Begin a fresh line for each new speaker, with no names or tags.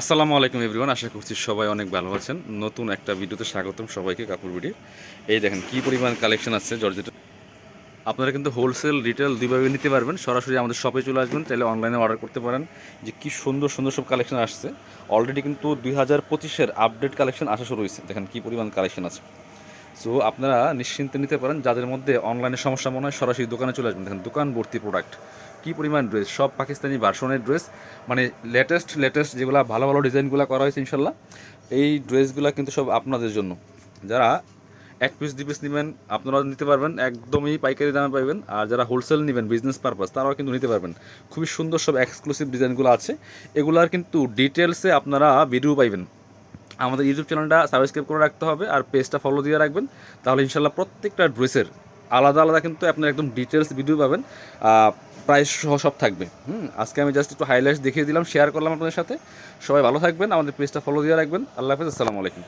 আসসালামু আলাইকুম এভরিওয়ান, আশা করছি সবাই অনেক ভালো আছেন। নতুন একটা ভিডিওতে স্বাগতম সবাইকে কাপড় ভিডিও এই দেখেন কি পরিমাণ কালেকশন আছে জর্জেট। আপনারা কিন্তু হোলসেল রিটেল দুইভাবে নিতে পারবেন। সরাসরি আমাদের শপে চলে আসবেন তাহলে অনলাইনে অর্ডার করতে পারেন। যে কি সুন্দর সুন্দর সব কালেকশন আসছে। অলরেডি কিন্তু দুই হাজার পঁচিশের আপডেট কালেকশন আসা শুরু হয়েছে। দেখেন কী পরিমাণ কালেকশন আছে। সো আপনারা নিশ্চিন্তে নিতে পারেন যাদের মধ্যে অনলাইনে সমস্যা মনে হয়, সরাসরি দোকানে চলে আসবেন। দেখেন, দোকান, ভর্তি প্রোডাক্ট কী পরিমাণ ড্রেস সব পাকিস্তানি ভার্সনের ড্রেস মানে লেটেস্ট লেটেস্ট যেগুলো ভালো ভালো ডিজাইনগুলো করা হয়েছে, ইনশাল্লাহ। এই ড্রেসগুলো কিন্তু সব আপনাদের জন্য। যারা এক পিস দু পিস নেবেন, আপনারাও নিতে পারবেন, একদমই পাইকারি দামে পাইবেন। আর যারা হোলসেল নেবেন বিজনেস পারপাস তারাও কিন্তু নিতে পারবেন। খুবই সুন্দর সব এক্সক্লুসিভ ডিজাইনগুলো আছে। এগুলার কিন্তু ডিটেলসে আপনারা ভিডিও পাইবেন। আমাদের ইউটিউব চ্যানেলটা সাবস্ক্রাইব করে রাখতে হবে আর পেজটা ফলো দিয়ে রাখবেন। তাহলে ইনশাল্লাহ প্রত্যেকটা ড্রেসের আলাদা আলাদা কিন্তু আপনার একদম ডিটেলস ভিডিও পাবেন। প্রাইস সহ সব থাকবে। হুম, আজকে আমি জাস্ট একটু হাইলাইটস দেখিয়ে দিলাম শেয়ার করলাম আপনাদের সাথে। সবাই ভালো থাকবেন, আমাদের পেজটা ফলো দিয়ে রাখবেন। আল্লাহ হাফিজ, আসসালামু আলাইকুম।